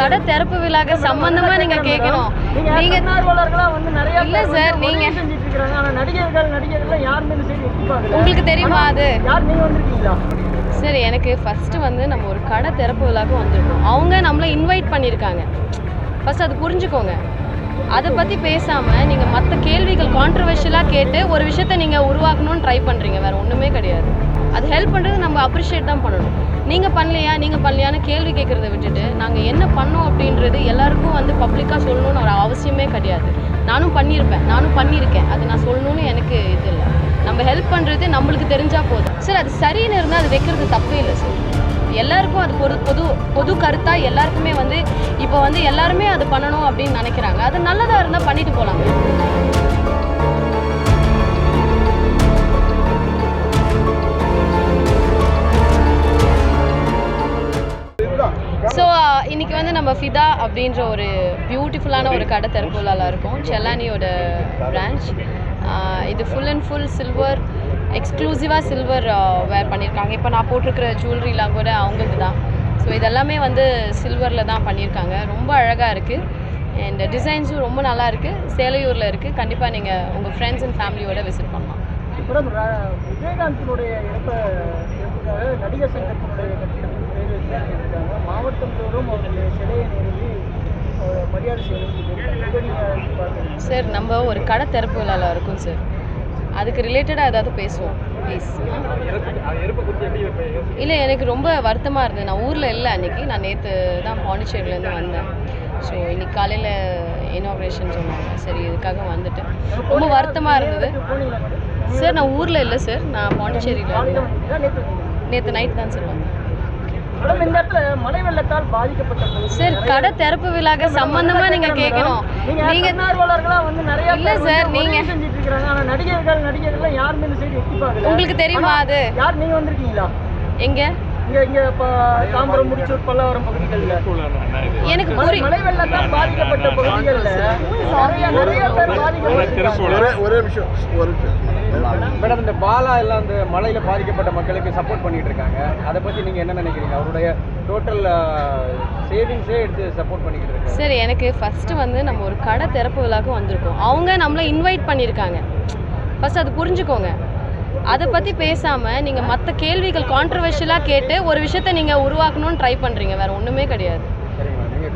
கடை திறப்பு விழாக்கு சம்பந்தமா நீங்க கேட்கணும் நீங்க வந்து நிறைய இல்ல சார், நீங்க- நடிகர்கள் நடிகர்கள் யாருமே உங்களுக்கு தெரியுமா அது? சரி எனக்கு ஃபர்ஸ்ட் வந்து நம்ம ஒரு கடை திறப்பு விழாக்கு வந்திருக்கோம். அவங்க நம்மளை இன்வைட் பண்ணியிருக்காங்க. ஃபர்ஸ்ட் அது புரிஞ்சுக்கோங்க. அதை பற்றி பேசாமல் நீங்கள் மற்ற கேள்விகள் கான்ட்ரவர்ஷியலாக கேட்டு ஒரு விஷயத்த நீங்கள் உருவாக்கணும்னு ட்ரை பண்ணுறீங்க வேறு ஒன்றுமே கிடையாது. அது ஹெல்ப் பண்ணுறது நம்ம அப்ரிஷியேட் தான் பண்ணணும். நீங்கள் பண்ணலையா நீங்கள் பண்ணலையான்னு கேள்வி கேட்குறத விட்டுட்டு நாங்கள் என்ன பண்ணோம் அப்படின்றது எல்லாருக்கும் வந்து பப்ளிக்காக சொல்லணும்னு ஒரு அவசியமே கிடையாது. நானும் பண்ணியிருப்பேன் நானும் பண்ணியிருக்கேன். அது நான் சொல்லணும்னு எனக்கு இது இல்லை. நம்ம ஹெல்ப் பண்ணுறது நம்மளுக்கு தெரிஞ்சால் போதும். சார் அது சரின்னு இருந்தால் அது வைக்கிறது தப்பே இல்லை சார் எல்லாருக்கும் அது பொது பொது பொது கருத்தாக எல்லாருக்குமே வந்து இப்போ வந்து எல்லாருமே அது பண்ணணும் அப்படின்னு நினைக்கிறாங்க. அது நல்லதாக இருந்தால் பண்ணிட்டு போகலாங்க வந்து நம்ம ஃபிதா அப்படின்ற ஒரு பியூட்டிஃபுல்லான ஒரு கடை தெருக்குள்ளால இருக்கும். செல்லானியோட பிரான்ச் இது ஃபுல் அண்ட் ஃபுல் சில்வர் எக்ஸ்க்ளூசிவாக சில்வர் வேர் பண்ணியிருக்காங்க இப்போ நான் போட்டிருக்கிற ஜுவல்லரிலாம் கூட அவங்களது தான் ஸோ இதெல்லாமே வந்து சில்வரில் தான் பண்ணியிருக்காங்க ரொம்ப அழகாக இருக்குது அண்ட் டிசைன்ஸும் ரொம்ப நல்லா இருக்குது சேலையூரில் இருக்குது கண்டிப்பாக நீங்கள் உங்கள் ஃப்ரெண்ட்ஸ் அண்ட் ஃபேமிலியோட விசிட் பண்ணலாம். விஜயகாந்தினுடைய நடிகர் சங்கத்தினுடைய மாவட்டம் தோறும் அவருடைய சிலையை நிறுவி அவரை மரியாதை செய்யணும் இதை நீங்க எப்படி பார்க்குறீங்க. சார் நம்ம ஒரு கடை திறப்பு விழாவில் இருக்கோம் சார். அதுக்கு ரிலேட்டடாக ஏதாவது பேசுவோம் ப்ளீஸ் இல்லை எனக்கு ரொம்ப வருத்தமாக இருந்தது. நான் ஊரில் இல்லை அன்றைக்கி நான் நேற்று தான் பாண்டிச்சேரியிலேருந்து வந்தேன். ஸோ இன்னைக்கு காலையில் இனாக்ரேஷன் சொன்னாங்க. சரி இதுக்காக வந்துட்டேன். ரொம்ப வருத்தமாக இருந்தது. சார் நான் ஊரில் இல்லை சார். நான் பாண்டிச்சேரியில் நேற்று நைட் தான் சார் வந்தேன். சார் கடை திறப்பு விழாக்கு சம்பந்தமாக நீங்கள் கேட்கணும். நீங்க வந்து நிறைய இல்ல சார், நீங்க- செஞ்சுட்டு இருக்காங்க ஆனா நடிகர்கள் நடிகர்கள் யாருமே உங்களுக்கு தெரியுமா அது? யார் நீங்க வந்திருக்கீங்களா? எங்கே? இங்க இங்க இப்ப தாம்பரம் முடிச்சூர் பல்லாவரம் பகுதிகள்ல. எனக்கு மழை வெள்ளத்தால் பாதிக்கப்பட்ட பகுதிகள்ல நிறைய நிறைய பேர் பாதிக்கப்பட்டிருக்காங்க. ஒரே மேடம் இந்த பாலா எல்லாம் இந்த மழையில பாதிக்கப்பட்ட மக்களுக்கு சப்போர்ட் பண்ணிட்டு இருக்காங்க. அதை பத்தி நீங்க என்ன நினைக்கிறீங்க? அவருடைய டோட்டல் சேவிங்ஸே எடுத்து சப்போர்ட் பண்ணிக்கிட்டு இருக்காங்க சரி எனக்கு ஃபஸ்ட்டு வந்து நம்ம ஒரு கடை திறப்பு விழாக்கு வந்திருக்கோம். அவங்க நம்மளை இன்வைட் பண்ணியிருக்காங்க. ஃபஸ்ட் அது புரிஞ்சுக்கோங்க. அதை பற்றி பேசாமல் நீங்கள் மற்ற கேள்விகள் கான்ட்ரவர்ஷியலாக கேட்டு ஒரு விஷயத்த நீங்கள் உருவாக்கணும்னு ட்ரை பண்ணுறீங்க வேறு ஒன்றுமே கிடையாது.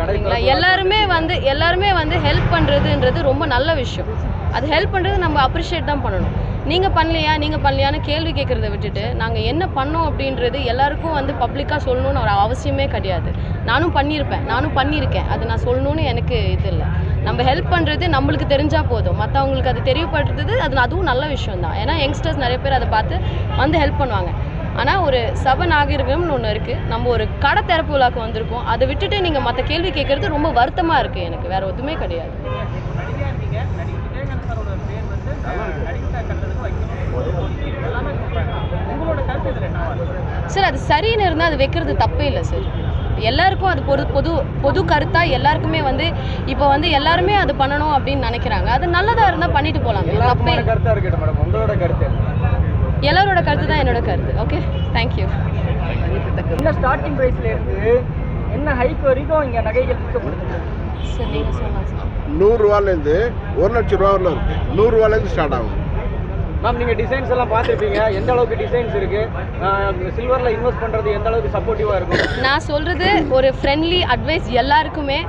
சரிங்களா? எல்லாருமே வந்து எல்லாருமே வந்து ஹெல்ப் பண்ணுறதுன்றது ரொம்ப நல்ல விஷயம். அது ஹெல்ப் பண்ணுறது நம்ம அப்ரிஷியேட் தான் பண்ணணும். நீங்கள் பண்ணலையா நீங்கள் பண்ணலையான்னு கேள்வி கேட்குறத விட்டுட்டு நாங்கள் என்ன பண்ணோம் அப்படின்றது எல்லாருக்கும் வந்து பப்ளிக்காக சொல்லணும்னு ஒரு அவசியமே கிடையாது. நானும் பண்ணியிருப்பேன் நானும் பண்ணியிருக்கேன். அது நான் சொல்லணும்னு எனக்கு இது இல்லை. நம்ம ஹெல்ப் பண்ணுறது நம்மளுக்கு தெரிஞ்சால் போதும். மற்றவங்களுக்கு அது தெரியப்படுறது அது அதுவும் நல்ல விஷயம் தான் ஏன்னா யங்ஸ்டர்ஸ் நிறைய பேர் அதை பார்த்து வந்து ஹெல்ப் பண்ணுவாங்க. ஆனால் ஒரு சப நாகரிகம்னு ஒன்று இருக்குது நம்ம ஒரு கடை திறப்பு விழாக்கு வந்திருக்கோம். அதை விட்டுட்டு நீங்கள் மற்ற கேள்வி கேட்குறது ரொம்ப வருத்தமாக இருக்குது எனக்கு. வேறு எதுவுமே கிடையாது. நடிகா இருந்தீங்க நடிகர் விஜயகாந்த் சாரோட பேர். வந்து நடிகர் கட்டணத்துக்கு வைக்கணும். எல்லாமே சொல்றாங்க. உங்களோட கருத்து இதுல என்ன? சார் அது சரின்னு இருந்தால் அது வைக்கிறது தப்பே இல்லை சார். எல்லாருக்கும் அது பொது பொது பொது கருத்தாக எல்லாருக்குமே வந்து இப்போ வந்து எல்லாருமே அது பண்ணணும் அப்படின்னு நினைக்கிறாங்க. அது நல்லதாக இருந்தால் பண்ணிட்டு போகலாமே தப்பே எல்லாருக்குமான கருத்தா இருக்கட்டும் மேடம். உங்களோட கருத்து? எல்லாரோட கருத்து தான் என்னோட கருத்து. ஓகே தேங்க்யூ என்ன ஸ்டார்டிங் பிரைஸ்ல இருந்து என்ன ஹைக் வரைக்கும் இங்க நகைகள் சார் நீங்கள் சொல்லலாம் சார். நூறுரூவாலேருந்து ஒரு லட்ச ரூபா வரல இருக்கு. நூறுரூவாலேருந்து ஸ்டார்ட் ஆகும். மேம் நீங்க டிசைன்ஸ் எல்லாம் பார்த்திருப்பீங்க. எந்த அளவுக்கு டிசைன்ஸ் இருக்கு? சில்வர்ல இன்வெஸ்ட் பண்றது எந்த அளவுக்கு சப்போர்ட்டிவா இருக்கும்? நான் சொல்கிறது ஒரு ஃப்ரெண்ட்லி அட்வைஸ் எல்லாருக்குமே.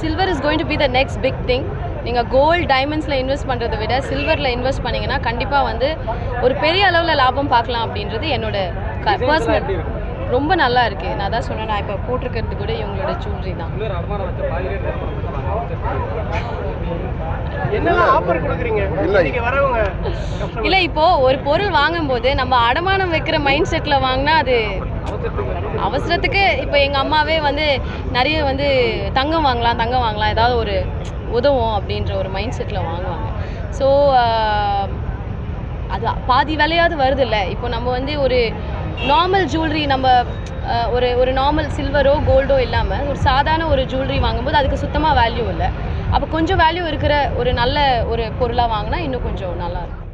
Silver is going to be the next big thing நீங்கள் கோல்டு டைமண்ட்ஸில் இன்வெஸ்ட் பண்ணுறதை விட சில்வரில் இன்வெஸ்ட் பண்ணிங்கன்னா கண்டிப்பாக வந்து ஒரு பெரிய அளவில் லாபம் பார்க்கலாம் அப்படின்றது என்னோட பர்சனல் ரொம்ப நல்லா இருக்குது நான் தான் சொன்னேன் நான் இப்போ போட்டிருக்கிறது கூட இவங்களோட ஜுவல்லரி தான். இல்லை வரவங்க. இல்லை இப்போது ஒரு பொருள் வாங்கும்போது நம்ம அடமானம் வைக்கிற மைண்ட் செட்டில் வாங்கினா அது அவசரத்துக்கு இப்போ எங்கள் அம்மாவே வந்து நிறைய வந்து தங்கம் வாங்கலாம் தங்கம் வாங்கலாம் ஏதாவது ஒரு உதவும் அப்படின்ற ஒரு மைண்ட் செட்டில் வாங்குவாங்க. ஸோ அது பாதி விலையாவது வருதுல்ல. இப்போ நம்ம வந்து ஒரு நார்மல் ஜுவல்லரி நம்ம ஒரு ஒரு நார்மல் சில்வரோ கோல்டோ இல்லாமல் ஒரு சாதாரண ஒரு ஜுவல்லரி வாங்கும்போது அதுக்கு சுத்தமாக வேல்யூ இல்லை. அப்போ கொஞ்சம் வேல்யூ இருக்கிற ஒரு நல்ல ஒரு பொருளாக வாங்கினா இன்னும் கொஞ்சம் நல்லாயிருக்கும்